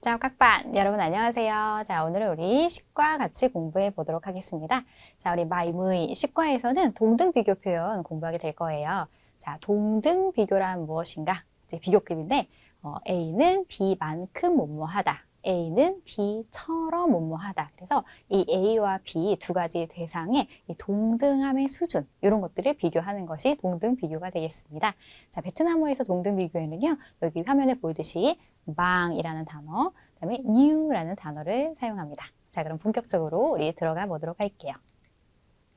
자, bạn, 여러분 안녕하세요. 자, 오늘은 우리 식과 같이 공부해 보도록 하겠습니다. 자, 우리 마이무이 식과에서는 동등 비교 표현 공부하게 될 거예요. 자, 동등 비교란 무엇인가? 이제 비교급인데 어, A는 B만큼 뭐뭐하다. A는 B처럼 뭐뭐하다. 그래서 이 A와 B 두 가지 대상의 이 동등함의 수준 이런 것들을 비교하는 것이 동등 비교가 되겠습니다. 자, 베트남어에서 동등 비교에는요. 여기 화면에 보이듯이 망이라는 단어, 그다음에 new라는 단어를 사용합니다. 자, 그럼 본격적으로 우리 들어가 보도록 할게요.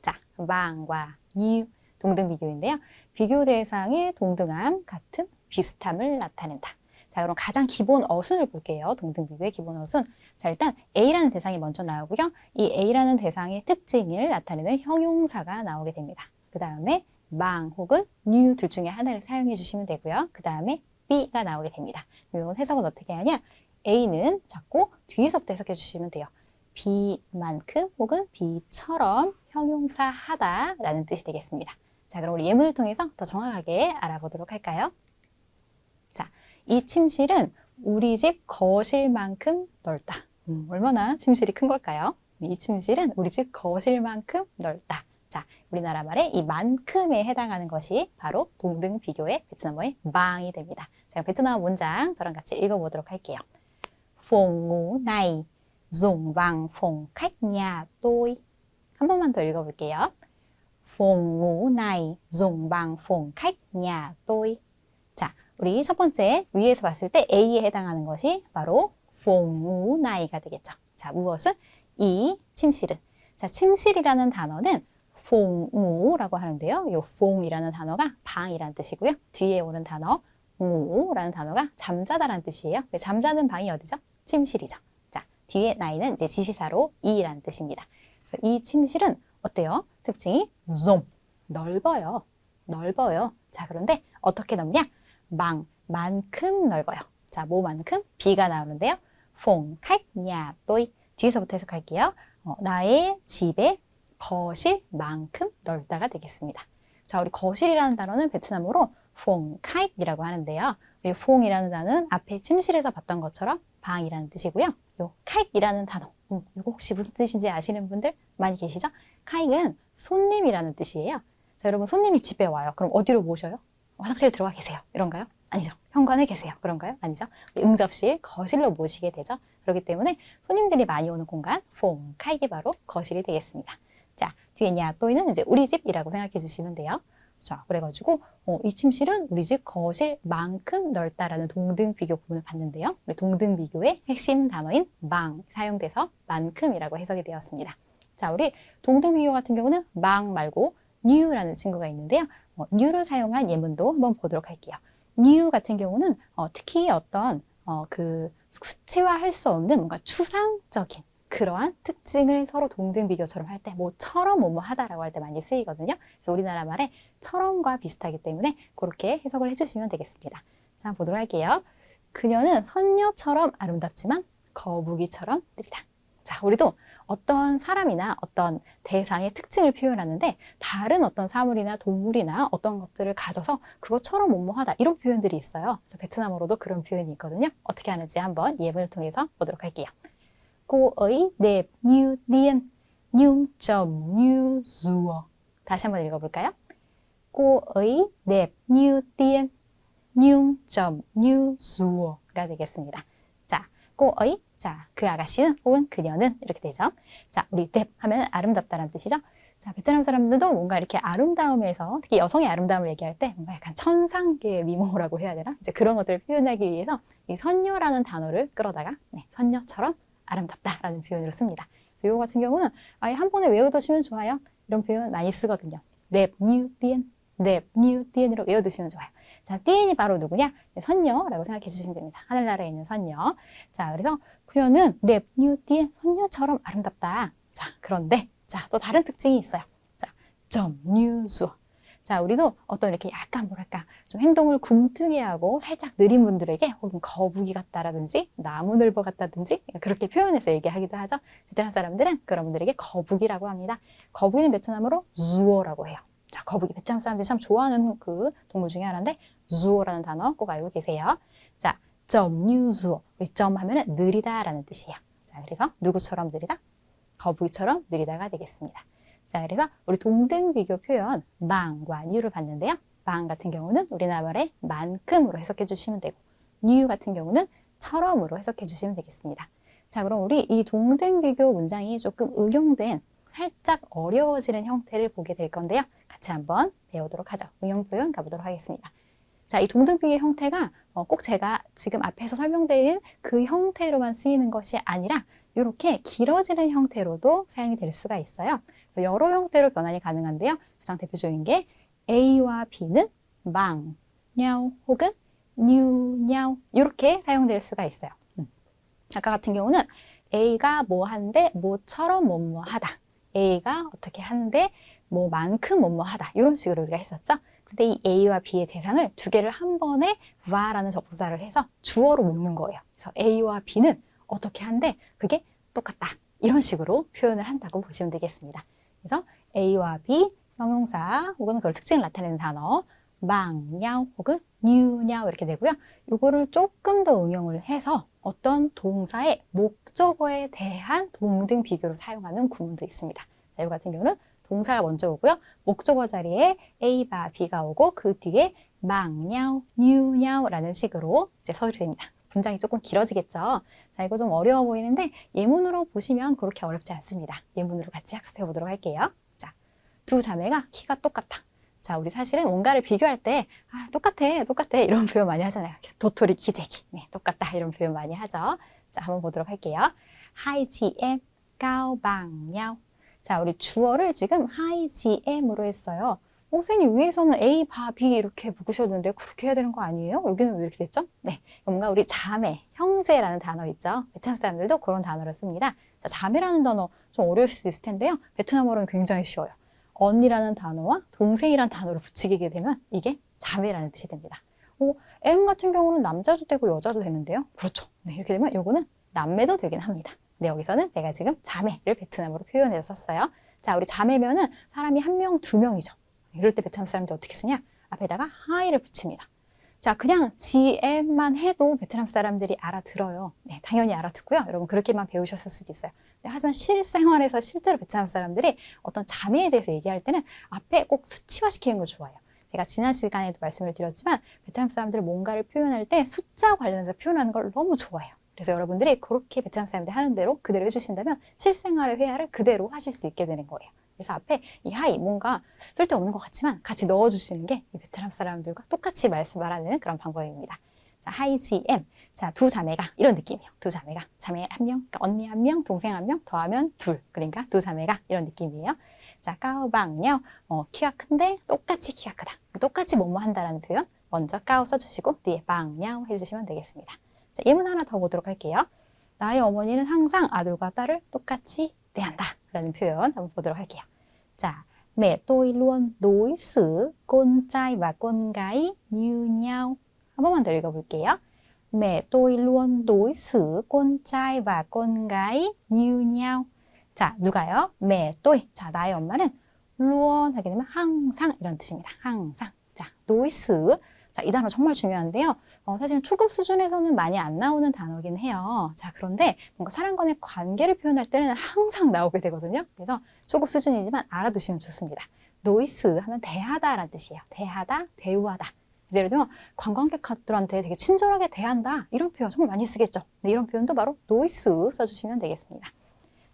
자, 망과 new 동등 비교인데요. 비교 대상의 동등함, 같음, 비슷함을 나타낸다. 자, 그럼 가장 기본 어순을 볼게요. 동등 비교의 기본 어순. 자, 일단 A라는 대상이 먼저 나오고요. 이 A라는 대상의 특징을 나타내는 형용사가 나오게 됩니다. 그 다음에 망 혹은 new 둘 중에 하나를 사용해 주시면 되고요. 그 다음에 B가 나오게 됩니다. 이건 해석은 어떻게 하냐? A는 자꾸 뒤에서부터 해석해 주시면 돼요. B만큼 혹은 B처럼 형용사 하다라는 뜻이 되겠습니다. 자, 그럼 우리 예문을 통해서 더 정확하게 알아보도록 할까요? 자, 이 침실은 우리 집 거실만큼 넓다. 음, 얼마나 침실이 큰 걸까요? 이 침실은 우리 집 거실만큼 넓다. 자, 우리나라 말의 이 만큼에 해당하는 것이 바로 동등 비교의 베트남어의 망이 됩니다. 제가 베트남 문장 저랑 같이 읽어보도록 할게요. Phòng ngủ dùng bằng phòng khách nhà tôi. 한 번만 더 읽어볼게요. Phòng ngủ này dùng bằng phòng khách nhà tôi. 자, 우리 첫 번째 위에서 봤을 때 A에 해당하는 것이 바로 phòng ngủ nay가 되겠죠. 자, 무엇은? 이 침실은. 자, 침실이라는 단어는 퐁우라고 하는데요. 이 퐁이라는 단어가 방이라는 뜻이고요. 뒤에 오는 단어 우라는 단어가 잠자다라는 뜻이에요. 잠자는 방이 어디죠? 침실이죠. 자, 뒤에 나이는 이제 지시사로 이라는 뜻입니다. 이 침실은 어때요? 특징이 좀 넓어요. 넓어요. 자, 그런데 어떻게 넓냐? 방 만큼 넓어요. 자, 뭐만큼? 비가 나오는데요. 퐁, 칼, 냐, 또이 뒤에서부터 해석할게요. 어, 나의 집의 거실만큼 넓다가 되겠습니다. 자, 우리 거실이라는 단어는 베트남어로 퐁 카이라고 하는데요. 우리 퐁이라는 단어는 앞에 침실에서 봤던 것처럼 방이라는 뜻이고요. 요 카이라는 단어, 음, 이거 혹시 무슨 뜻인지 아시는 분들 많이 계시죠? 카이는 손님이라는 뜻이에요. 자, 여러분 손님이 집에 와요. 그럼 어디로 모셔요? 화장실 들어가 계세요. 이런가요? 아니죠. 현관에 계세요. 그런가요? 아니죠. 응접실, 거실로 모시게 되죠. 그렇기 때문에 손님들이 많이 오는 공간, 퐁, 카이기 바로 거실이 되겠습니다. 자, 뒤에 냐 또이는 이제 우리 집이라고 생각해 주시면 돼요. 자, 그래가지고 어, 이 침실은 우리 집 거실만큼 넓다라는 동등 비교 구문을 봤는데요. 우리 동등 비교의 핵심 단어인 망 사용돼서 만큼이라고 해석이 되었습니다. 자, 우리 동등 비교 같은 경우는 망 말고 new라는 친구가 있는데요. 어, new를 사용한 예문도 한번 보도록 할게요. new 같은 경우는 어, 특히 어떤 어, 그 수치화할 수 없는 뭔가 추상적인 그러한 특징을 서로 동등 비교처럼 할 때 뭐처럼 뭐뭐 하다라고 할 때 많이 쓰이거든요. 그래서 우리나라 말에 처럼과 비슷하기 때문에 그렇게 해석을 해주시면 되겠습니다. 자, 보도록 할게요. 그녀는 선녀처럼 아름답지만 거북이처럼 느리다. 자, 우리도 어떤 사람이나 어떤 대상의 특징을 표현하는데 다른 어떤 사물이나 동물이나 어떤 것들을 가져서 그것처럼 뭐뭐하다 이런 표현들이 있어요. 베트남어로도 그런 표현이 있거든요. 어떻게 하는지 한번 예문을 통해서 보도록 할게요. Cô ấy đẹp như tiên, nhưng trông như rùa. 다시 한번 읽어볼까요? cô ấy đẹp như tiên, nhưng trông như rù어가 되겠습니다. 자, cô ấy, 자, 그 아가씨는 혹은 그녀는 이렇게 되죠. 자, 우리 đẹp 하면 아름답다라는 뜻이죠. 자, 베트남 사람들도 뭔가 이렇게 아름다움에서 특히 여성의 아름다움을 얘기할 때 뭔가 약간 천상계의 미모라고 해야 되나? 이제 그런 것들을 표현하기 위해서 이 선녀라는 단어를 끌어다가 네, 선녀처럼 아름답다라는 표현으로 씁니다. 이거 같은 경우는 아예 한 번에 외워두시면 좋아요. 이런 표현 많이 쓰거든요. 넵, 뉴, 띠엔, 넵, 뉴, 띠엔으로 외워두시면 좋아요. 자, 띠엔이 바로 누구냐? 네, 선녀라고 생각해 주시면 됩니다. 하늘나라에 있는 선녀. 자, 그래서 그녀는 넵, 뉴, 띠엔, 선녀처럼 아름답다. 자, 그런데 자, 또 다른 특징이 있어요. 자, 점, 뉴, 수. 자, 우리도 어떤 이렇게 약간 뭐랄까 좀 행동을 굼뜨게 하고 살짝 느린 분들에게 혹은 거북이 같다라든지 나무늘보 같다든지 그렇게 표현해서 얘기하기도 하죠. 베트남 사람들은 그런 분들에게 거북이라고 합니다. 거북이는 베트남어로 zuo라고 해요. 자, 거북이 베트남 사람들이 참 좋아하는 그 동물 중에 하나인데 zuo라는 단어 꼭 알고 계세요. 자, 점 뉴수 우리 점 하면은 느리다라는 뜻이에요. 자, 그래서 누구처럼 느리다? 거북이처럼 느리다가 되겠습니다. 자, 그래서 우리 동등 비교 표현 망과 뉴를 봤는데요. 망 같은 경우는 우리나라 말의 만큼으로 해석해 주시면 되고 뉴 같은 경우는 처럼으로 해석해 주시면 되겠습니다. 자, 그럼 우리 이 동등 비교 문장이 조금 응용된 살짝 어려워지는 형태를 보게 될 건데요. 같이 한번 배우도록 하죠. 응용 표현 가보도록 하겠습니다. 자, 이 동등비의 형태가 어, 꼭 제가 지금 앞에서 설명드린 그 형태로만 쓰이는 것이 아니라 이렇게 길어지는 형태로도 사용이 될 수가 있어요. 여러 형태로 변환이 가능한데요. 가장 대표적인 게 A와 B는 망, 냐우 혹은 뉴, 냐우 이렇게 사용될 수가 있어요. 음. 아까 같은 경우는 A가 뭐 한데 뭐처럼 뭐뭐 하다. A가 어떻게 한데 뭐만큼 뭐뭐 하다. 이런 식으로 우리가 했었죠. 근데 이 A와 B의 대상을 두 개를 한 번에 와라는 접속사를 해서 주어로 묶는 거예요. 그래서 A와 B는 어떻게 한데 그게 똑같다. 이런 식으로 표현을 한다고 보시면 되겠습니다. 그래서 A와 B 형용사 혹은 그걸 특징을 나타내는 단어 망nhau 혹은 뉴nhau 이렇게 되고요. 이거를 조금 더 응용을 해서 어떤 동사의 목적어에 대한 동등 비교로 사용하는 구문도 있습니다. 자, 이 같은 경우는 동사가 먼저 오고요. 목적어 자리에 A가 B가 오고 그 뒤에 망nhau, 뉴냐우라는 식으로 이제 서술이 됩니다. 문장이 조금 길어지겠죠. 자, 이거 좀 어려워 보이는데 예문으로 보시면 그렇게 어렵지 않습니다. 예문으로 같이 학습해 보도록 할게요. 자, 두 자매가 키가 똑같다. 자, 우리 사실은 뭔가를 비교할 때, 아, 똑같아, 똑같아. 이런 표현 많이 하잖아요. 도토리 키재기. 네, 똑같다. 이런 표현 많이 하죠. 자, 한번 보도록 할게요. 하이 지엠 까오방nhau. 자, 우리 주어를 지금 하이 지엠으로 했어요. 어, 선생님, 위에서는 A, 바, B 이렇게 묶으셨는데 그렇게 해야 되는 거 아니에요? 여기는 왜 이렇게 됐죠? 네. 뭔가 우리 자매, 형제라는 단어 있죠? 베트남 사람들도 그런 단어를 씁니다. 자, 자매라는 단어 좀 어려울 수도 있을 텐데요. 베트남어로는 굉장히 쉬워요. 언니라는 단어와 동생이라는 단어를 붙이게 되면 이게 자매라는 뜻이 됩니다. 어, M 같은 경우는 남자도 되고 여자도 되는데요. 그렇죠. 네, 이렇게 되면 요거는 남매도 되긴 합니다. 네, 여기서는 제가 지금 자매를 베트남어로 표현해서 썼어요. 자, 우리 자매면은 사람이 한 명, 두 명이죠. 이럴 때 베트남 사람들이 어떻게 쓰냐? 앞에다가 하이를 붙입니다. 자, 그냥 GM만 해도 베트남 사람들이 알아들어요. 네, 당연히 알아듣고요. 여러분 그렇게만 배우셨을 수도 있어요. 네, 하지만 실생활에서 실제로 베트남 사람들이 어떤 자매에 대해서 얘기할 때는 앞에 꼭 수치화시키는 걸 좋아해요. 제가 지난 시간에도 말씀을 드렸지만 베트남 사람들이 뭔가를 표현할 때 숫자 관련해서 표현하는 걸 너무 좋아해요. 그래서 여러분들이 그렇게 베트남 사람들이 하는 대로 그대로 해주신다면 실생활의 회화를 그대로 하실 수 있게 되는 거예요. 그래서 앞에 이 하이 뭔가 쓸데없는 것 같지만 같이 넣어주시는 게 이 베트남 사람들과 똑같이 말씀 말하는 그런 방법입니다. 자, 하이 GM. 자, 두 자매가 이런 느낌이에요. 두 자매가 자매 한 명, 그러니까 언니 한 명, 동생 한 명, 더하면 둘. 그러니까 두 자매가 이런 느낌이에요. 자, 까오방요. 어, 키가 큰데 똑같이 키가 크다. 똑같이 뭐뭐 한다라는 표현 먼저 까오 써주시고 뒤에 방nhau 해주시면 되겠습니다. 자, 예문 하나 더 보도록 할게요. 나의 어머니는 항상 아들과 딸을 똑같이 대한다. 라는 표현 한번 보도록 할게요. 자, mẹ tôi luôn đối xử con trai và con gái như nhau. 한 번만 더 읽어볼게요. mẹ tôi luôn đối xử con trai và con gái như nhau. 자, 누가요? mẹ tôi. 자, 나의 엄마는 luôn 하게 되면 항상 이런 뜻입니다. 항상. 자, xử. 자, 이 단어 정말 중요한데요. 어, 사실 초급 수준에서는 많이 안 나오는 단어긴 해요. 자, 그런데 뭔가 사람 간의 관계를 표현할 때는 항상 나오게 되거든요. 그래서 초급 수준이지만 알아두시면 좋습니다. 노이스 하면 대하다라는 뜻이에요. 대하다, 대우하다. 예를 들면 관광객들한테 되게 친절하게 대한다 이런 표현 정말 많이 쓰겠죠. 네, 이런 표현도 바로 노이스 써주시면 되겠습니다.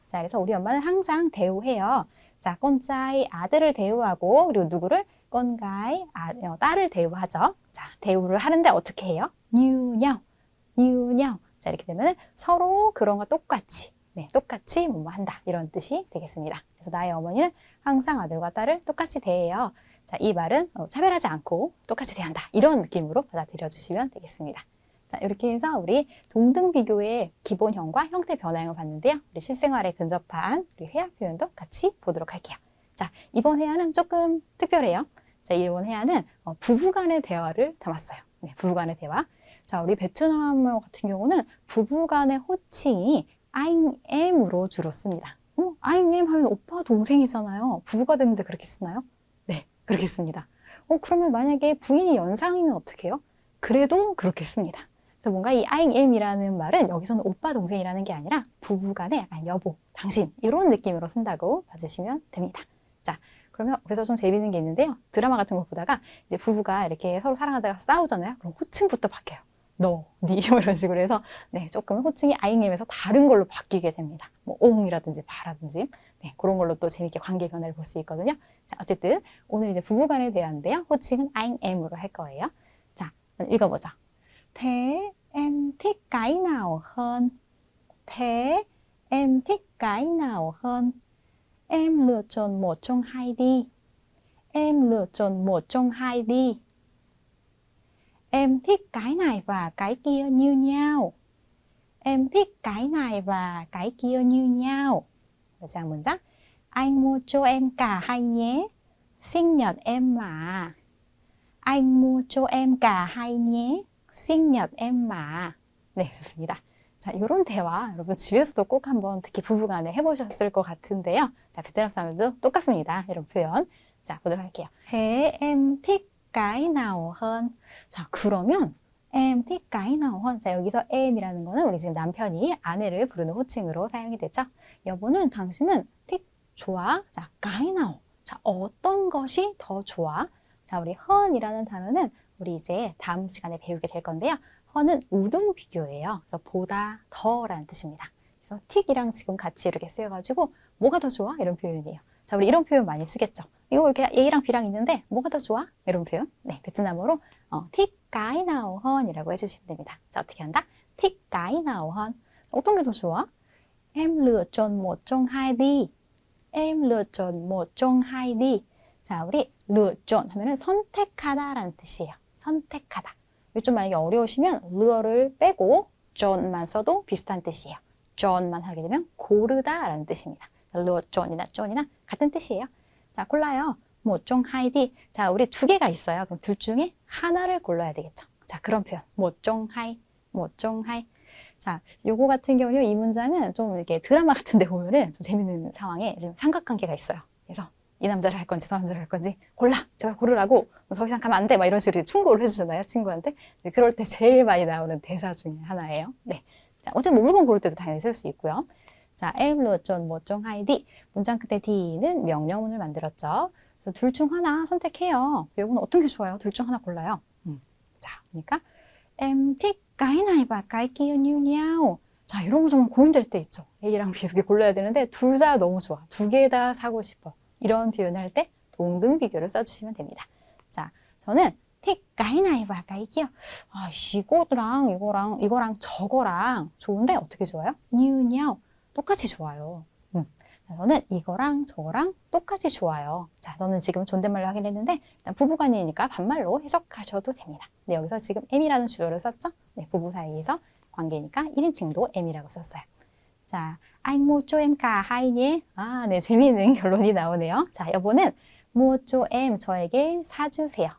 자, 그래서 우리 엄마는 항상 대우해요. 자, 꼰짜이 아들을 대우하고 그리고 누구를 꼰가이 아, 어, 딸을 대우하죠. 자, 대우를 하는데 어떻게 해요? 뉴nhau, 뉴nhau. 자, 이렇게 되면 서로 그런 거 똑같이 네, 똑같이 뭐뭐 한다 이런 뜻이 되겠습니다. 그래서 나의 어머니는 항상 아들과 딸을 똑같이 대해요. 자, 이 말은 어, 차별하지 않고 똑같이 대한다 이런 느낌으로 받아들여 주시면 되겠습니다. 자, 이렇게 해서 우리 동등 비교의 기본형과 형태 변화형을 봤는데요. 우리 실생활에 근접한 우리 회화 표현도 같이 보도록 할게요. 자, 이번 회화는 조금 특별해요. 자, 이번 회화는 어, 부부 간의 대화를 담았어요. 네, 부부 간의 대화. 자, 우리 베트남어 같은 경우는 부부 간의 호칭이 am으로 주로 씁니다. 어, am 하면 오빠 동생이잖아요. 부부가 됐는데 그렇게 쓰나요? 네, 그렇게 씁니다. 어, 그러면 만약에 부인이 연상이면 어떻게 해요? 그래도 그렇게 씁니다. 그래서 뭔가 이 I am이라는 말은 여기서는 오빠 동생이라는 게 아니라 부부간의 약간 여보, 당신 이런 느낌으로 쓴다고 봐주시면 됩니다. 자, 그러면 그래서 좀 재밌는 게 있는데요. 드라마 같은 거 보다가 이제 부부가 이렇게 서로 사랑하다가 싸우잖아요. 그럼 호칭부터 바뀌어요. 너, 니 이런 식으로 해서 네, 조금 호칭이 아잉엠에서 다른 걸로 바뀌게 됩니다. 뭐 옹이라든지 바라든지 네, 그런 걸로 또 재밌게 관계 변화를 볼 수 있거든요. 자, 어쨌든 오늘 이제 부부간에 대한데요. 호칭은 아잉엠으로 할 거예요. 자, 읽어보자. Thế em thích cái nào hơn? Em lựa chọn một trong hai đi. Em lựa chọn một trong hai đi. Em thích cái này và cái kia như nhau. Em thích cái này và cái kia như nhau. Và trang 문장. Anh mua cho em cả hai nhé. Sinh nhật em mà. Anh mua cho em cả hai nhé. sinh nhật em mà. 네, 좋습니다. 자, 이런 대화 여러분 집에서도 꼭 한번 특히 부부간에 해보셨을 것 같은데요. 자, 베트남 사람들도 똑같습니다. 이런 표현. 자, 보도록 할게요. Thế em thích cái nào hơn? 자, 그러면 em thích cái nào hơn? 자, 여기서 em이라는 거는 우리 지금 남편이 아내를 부르는 호칭으로 사용이 되죠. 여보는 당신은 thích 좋아. 자, cái nào? 자, 어떤 것이 더 좋아? 자, 우리 헌이라는 단어는 우리 이제 다음 시간에 배우게 될 건데요. 헌은 우등 비교예요. 그래서 보다 더라는 뜻입니다. 그래서 틱이랑 지금 같이 이렇게 쓰여가지고 뭐가 더 좋아? 이런 표현이에요. 자, 우리 이런 표현 많이 쓰겠죠. 이거 이렇게 A랑 B랑 있는데 뭐가 더 좋아? 이런 표현. 네, 베트남어로 어, 틱 까이 나오 헌이라고 해주시면 됩니다. 자, 어떻게 한다? 틱 까이 나오 헌. 어떤 게 더 좋아? Một trong hai đi. 자, 우리 chọn 하면은 선택하다라는 뜻이에요. 선택하다. 좀 만약에 어려우시면 르어를 빼고 존만 써도 비슷한 뜻이에요. 존만 하게 되면 고르다 라는 뜻입니다. 르어 존이나 존이나 같은 뜻이에요. 자, 골라요. 뭐종 하이디. 자, 우리 두 개가 있어요. 그럼 둘 중에 하나를 골라야 되겠죠. 자, 그런 표현. 뭐종 하이, 뭐종 하이. 자, 요거 같은 경우는 이 문장은 좀 이렇게 드라마 같은 데 보면은 좀 재밌는 상황에 삼각관계가 있어요. 그래서 이 남자를 할 건지 저 남자를 할 건지 골라 제발 고르라고 뭐더 이상 가면 안 돼. 막 이런 식으로 충고를 해주잖아요 친구한테. 네, 그럴 때 제일 많이 나오는 대사 중에 하나예요. 네. 자 어제 뭐 물건 고를 때도 당연히 쓸 수 있고요. 자 엘로존 뭐종 하이디. 문장 끝에 D는 명령문을 만들었죠. 그래서 둘 중 하나 선택해요. 이건 어떤 게 좋아요? 둘 중 하나 골라요. 음. 자 그러니까 kia như nhau 자 이런 거 정말 고민될 때 있죠. A랑 B 두개 골라야 되는데 둘 다 너무 좋아. 두 개 다 사고 싶어. 이런 표현을 할 때 동등 비교를 써주시면 됩니다. 자, 저는 cái kia. 아, 이거랑 이거랑 이거랑 저거랑 좋은데 어떻게 좋아요? nhau. 똑같이 좋아요. 음. 저는 이거랑 저거랑 똑같이 좋아요. 자, 너는 지금 존댓말로 하긴 했는데 일단 부부간이니까 반말로 해석하셔도 됩니다. 네, 여기서 지금 M이라는 주어를 썼죠? 네, 부부 사이에서 관계니까 1인칭도 M이라고 썼어요. 자, em cả hai nhé. 아, 네, 재미있는 결론이 나오네요. 자, 여보는 em 저에게 사주세요.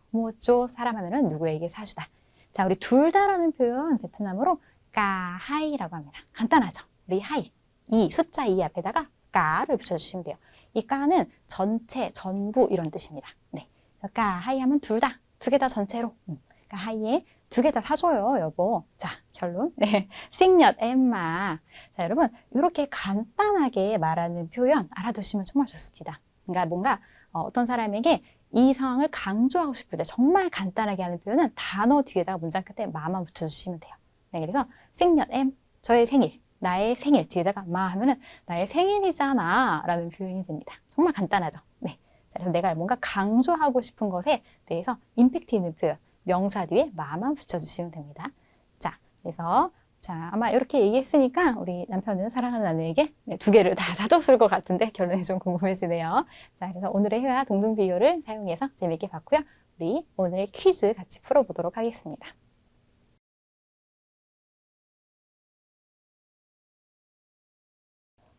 cho 사람 하면은 누구에게 사주다. 자, 우리 둘 다라는 표현 베트남어로 까 하이라고 합니다. 간단하죠? 우리 하이. 이 숫자 2 앞에다가 까를 붙여주시면 돼요. 이 까는 전체, 전부 이런 뜻입니다. 네. 까 하이 하면 둘 다, 두 개 다 전체로. 음. 까 하이에 두 개 다 사줘요, 여보. 자, 결론. 네. 생년 엠마. 자, 여러분, 이렇게 간단하게 말하는 표현 알아두시면 정말 좋습니다. 그러니까 뭔가 어, 떤 사람에게 이 상황을 강조하고 싶을 때 정말 간단하게 하는 표현은 단어 뒤에다가 문장 끝에 마만 붙여주시면 돼요. 네, 그래서 생년 엠, 저의 생일, 나의 생일 뒤에다가 마 하면은 나의 생일이잖아 라는 표현이 됩니다. 정말 간단하죠. 네. 자, 그래서 내가 뭔가 강조하고 싶은 것에 대해서 임팩트 있는 표현, 명사 뒤에 마만 붙여주시면 됩니다. 자, 그래서 자 아마 이렇게 얘기했으니까 우리 남편은 사랑하는 아내에게 네, 두 개를 다 사줬을 것 같은데 결론이 좀 궁금해지네요. 자, 그래서 오늘의 회화 동등 비교를 사용해서 재밌게 봤고요. 우리 오늘의 퀴즈 같이 풀어보도록 하겠습니다.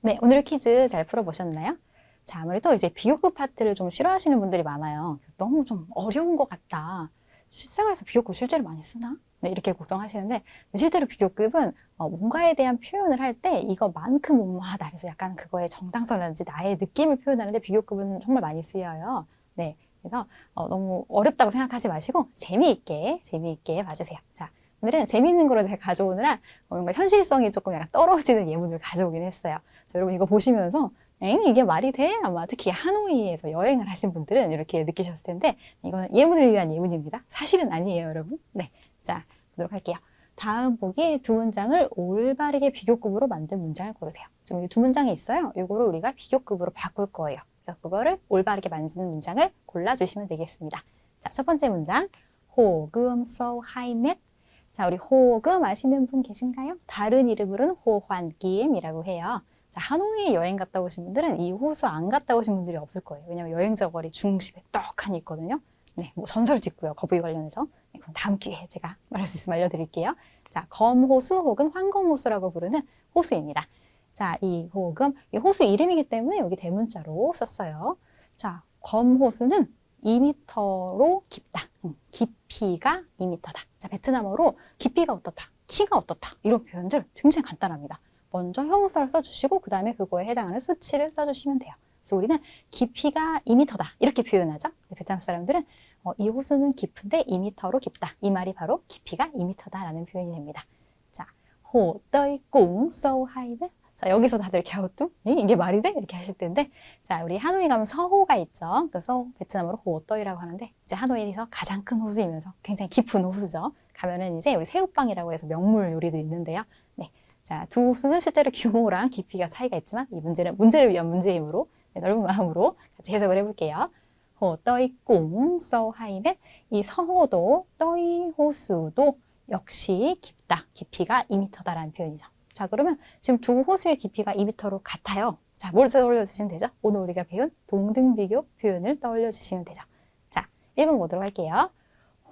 네, 오늘 퀴즈 잘 풀어보셨나요? 자, 아무래도 이제 비교급 파트를 좀 싫어하시는 분들이 많아요. 너무 좀 어려운 것 같다. 실생활에서 비교급 실제로 많이 쓰나? 네, 이렇게 걱정하시는데 실제로 비교급은 어, 뭔가에 대한 표현을 할 때 이거만큼 뭐하다 그래서 약간 그거의 정당성이라든지 나의 느낌을 표현하는데 비교급은 정말 많이 쓰여요. 네, 그래서 어, 너무 어렵다고 생각하지 마시고 재미있게 재미있게 봐주세요. 자, 오늘은 재밌는 거를 제가 가져오느라 뭔가 현실성이 조금 약간 떨어지는 예문을 가져오긴 했어요. 자, 여러분 이거 보시면서 엥 이게 말이 돼? 아마 특히 하노이에서 여행을 하신 분들은 이렇게 느끼셨을 텐데 이거는 예문을 위한 예문입니다. 사실은 아니에요, 여러분. 네, 자 보도록 할게요. 다음 보기에 두 문장을 올바르게 비교급으로 만든 문장을 고르세요. 지금 두 문장이 있어요. 이거를 우리가 비교급으로 바꿀 거예요. 그래서 그거를 올바르게 만드는 문장을 골라주시면 되겠습니다. 자, 첫 번째 문장. 호금 so high met. 자, 우리 호금 아시는 분 계신가요? 다른 이름으로는 호환김이라고 해요. 자, 하노이 여행 갔다 오신 분들은 이 호수 안 갔다 오신 분들이 없을 거예요. 왜냐면 여행자 거리 중심에 떡하니 있거든요. 네, 뭐 전설도 있고요. 거북이 관련해서. 네, 그럼 다음 기회에 제가 말할 수 있으면 알려드릴게요. 자, 검호수 혹은 황검호수라고 부르는 호수입니다. 자, 이 호금, 이 호수 이름이기 때문에 여기 대문자로 썼어요. 자, 검호수는 2m로 깊다. 음, 깊이가 2m다. 자, 베트남어로 깊이가 어떻다, 키가 어떻다. 이런 표현들 굉장히 간단합니다. 먼저 형용사를 써주시고 그 다음에 그거에 해당하는 수치를 써주시면 돼요. 그래서 우리는 깊이가 2m다 이렇게 표현하죠. 베트남 사람들은 어, 이 호수는 깊은데 2m로 깊다. 이 말이 바로 깊이가 2m다라는 표현이 됩니다. 자, 호더이 꿍 so high. 자, 여기서 다들 갸우뚱 이게 말이 돼? 이렇게 하실 텐데 자, 우리 하노이 가면 서호가 있죠. 그 서호 베트남어로 호더이라고 하는데 이제 하노이에서 가장 큰 호수이면서 굉장히 깊은 호수죠. 가면은 이제 우리 새우빵이라고 해서 명물 요리도 있는데요. 네. 자, 두 호수는 실제로 규모랑 깊이가 차이가 있지만 이 문제는 문제를 위한 문제이므로 네, 넓은 마음으로 같이 해석을 해볼게요. 호꽁 서하이는 이 서호도 떠이 호수도 역시 깊다. 깊이가 2m다라는 표현이죠. 자 그러면 지금 두 호수의 깊이가 2m로 같아요. 자, 뭘 떠올려 주시면 되죠? 오늘 우리가 배운 동등비교 표현을 떠올려 주시면 되죠. 자, 1번 보도록 할게요.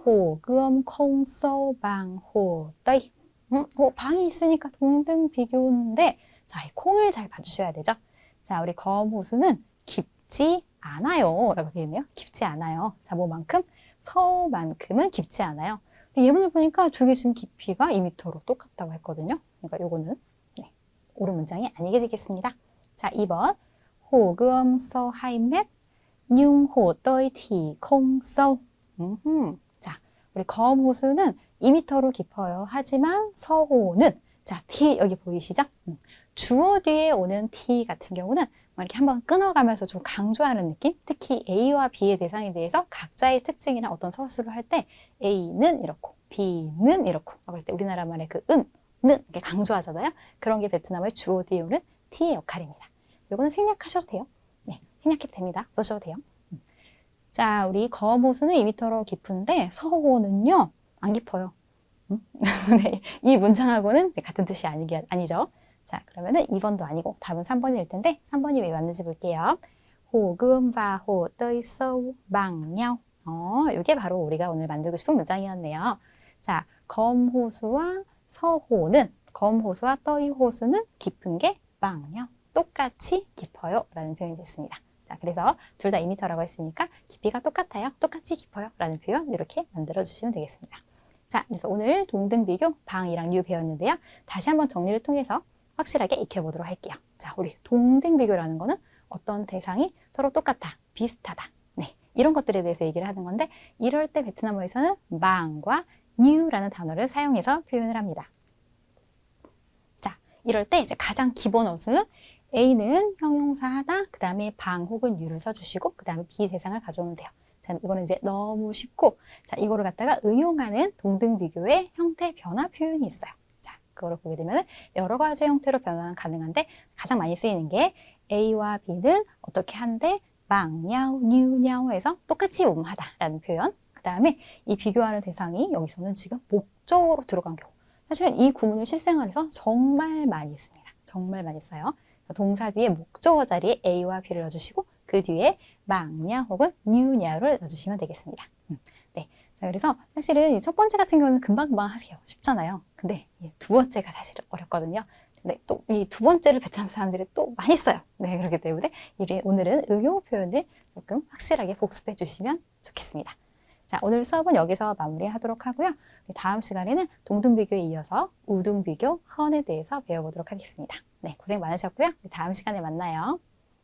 호금 콩서방 호떠이 음, 어, 방이 있으니까 동등비교인데 자, 이 콩을 잘 봐주셔야 되죠. 자, 우리 검호수는 깊지 않아요. 라고 되어 있네요. 깊지 않아요. 자, 뭐만큼? 서만큼은 깊지 않아요. 예문을 보니까 지금 깊이가 2m로 똑같다고 했거든요. 그러니까 요거는 네, 옳은 문장이 아니게 되겠습니다. 자, 2번. 호금 서 하이멧 융호 떠이 티 콩서 자, 우리 검호수는 2m로 깊어요. 하지만 서호는 자, T 여기 보이시죠? 음. 주어 뒤에 오는 T 같은 경우는 뭐 이렇게 한번 끊어가면서 좀 강조하는 느낌? 특히 A와 B의 대상에 대해서 각자의 특징이나 어떤 서술을 할 때 A는 이렇고 B는 이렇고 그럴 때 우리나라 말의 그 은, 는 이렇게 강조하잖아요. 그런 게 베트남의 주어 뒤에 오는 T의 역할입니다. 이거는 생략하셔도 돼요. 네, 생략해도 됩니다. 넣으셔도 돼요. 음. 자, 우리 검호수는 2m로 깊은데 서호는요, 안 깊어요. 음? 네, 이 문장하고는 같은 뜻이 아니기, 아니죠. 자, 그러면은 2번도 아니고 답은 3번일 텐데 3번이 왜 맞는지 볼게요. 호떠이 서우 방nhau. 어, 이게 바로 우리가 오늘 만들고 싶은 문장이었네요. 자, 검호수와 서호는 검호수와 떠이호수는 깊은 게 방nhau. 똑같이 깊어요. 라는 표현이 됐습니다. 자, 그래서 둘 다 2m라고 했으니까 깊이가 똑같아요. 똑같이 깊어요. 라는 표현 이렇게 만들어 주시면 되겠습니다. 자, 그래서 오늘 동등 비교 방이랑 뉴 배웠는데요. 다시 한번 정리를 통해서 확실하게 익혀보도록 할게요. 자, 우리 동등 비교라는 거는 어떤 대상이 서로 똑같다, 비슷하다. 네, 이런 것들에 대해서 얘기를 하는 건데 이럴 때 베트남어에서는 방과 new라는 단어를 사용해서 표현을 합니다. 자, 이럴 때 이제 가장 기본 어수는 A는 형용사 하다, 그 다음에 방 혹은 new를 써주시고 그 다음에 B 대상을 가져오면 돼요. 자, 이거는 이제 너무 쉽고 자, 이거를 갖다가 응용하는 동등 비교의 형태 변화 표현이 있어요. 그거를 보게 되면 여러 가지 형태로 변화는 가능한데 가장 많이 쓰이는 게 A와 B는 어떻게 한데 망냐우, 뉴냐우 해서 똑같이 음하다라는 표현. 그 다음에 이 비교하는 대상이 여기서는 지금 목적으로 들어간 경우. 사실은 이 구문을 실생활에서 정말 많이 씁니다. 정말 많이 써요. 동사 뒤에 목적어 자리에 A와 B를 넣어주시고 그 뒤에 망냐 혹은 뉴냐를 넣어주시면 되겠습니다. 음, 네. 자, 그래서 사실은 첫 번째 같은 경우는 금방금방 하세요. 쉽잖아요. 근데 두 번째가 사실 어렵거든요. 근데 또 이 두 번째를 베트남 사람들이 또 많이 써요. 네, 그렇기 때문에 오늘은 응용 표현을 조금 확실하게 복습해 주시면 좋겠습니다. 자, 오늘 수업은 여기서 마무리하도록 하고요. 다음 시간에는 동등비교에 이어서 우등비교, 헌에 대해서 배워보도록 하겠습니다. 네, 고생 많으셨고요. 다음 시간에 만나요.